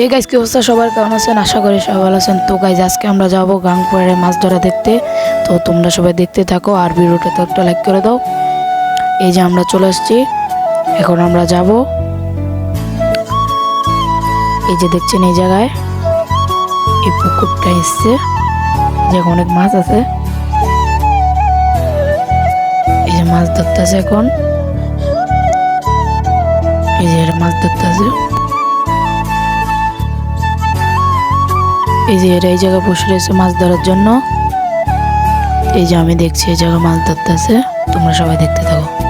এই গাইজ কি অবস্থা? সবার কেমন আছেন? আশা করি সবাই ভালো আছেন। তো গাইজ আজকে আমরা যাব গাংপুরে মাছ ধরা দেখতে। তো তোমরা সবাই দেখতে থাকো আর ভিডিওটা তো একটা লাইক করে দাও। এই যে আমরা চলে এসেছি এখন আমরা যাব। এই যে দেখছেন এই জায়গায়। এই পুকুরটা এসছে যে অনেক মাছ আছে। এই যে মাছ ধরতেছে এখন। এই যে মাছ ধরতেছে। এই যে এটা এই জায়গায় বসে রয়েছে মাছ ধরার জন্য। এই যে আমি দেখছি এই জায়গায় মাছ ধরতেছে। তোমরা সবাই দেখতে থাকো।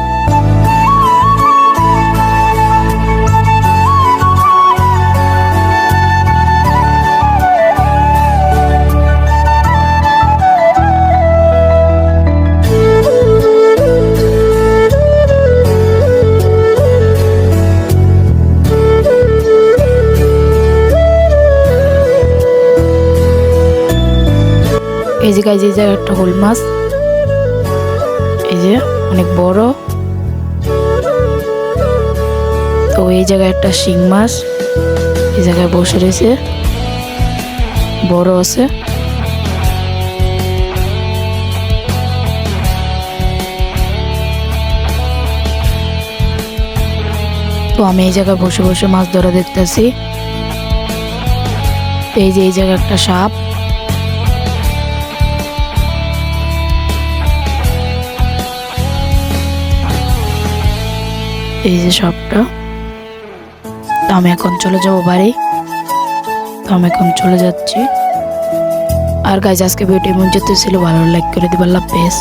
এই যে গাইজ এই জায়গায় একটা হোল মাছ। এই যে অনেক বড়। তো এই জায়গায় একটা শিং মাছ। এই জায়গায় বসে রয়েছে। বড় আছে। তো আমি এই জায়গায় বসে বসে মাছ ধরা দেখতেছি। এই যে, এই জায়গায় একটা সাপ। এই যে সবটা। তো আমি এখন চলে যাব বাড়ি। তো আমি এখন চলে যাচ্ছি। আর গাইজ আজকে ভিডিওটি মন যেতে ছিল, ভালো লাইক করে দিবার লাভ পেস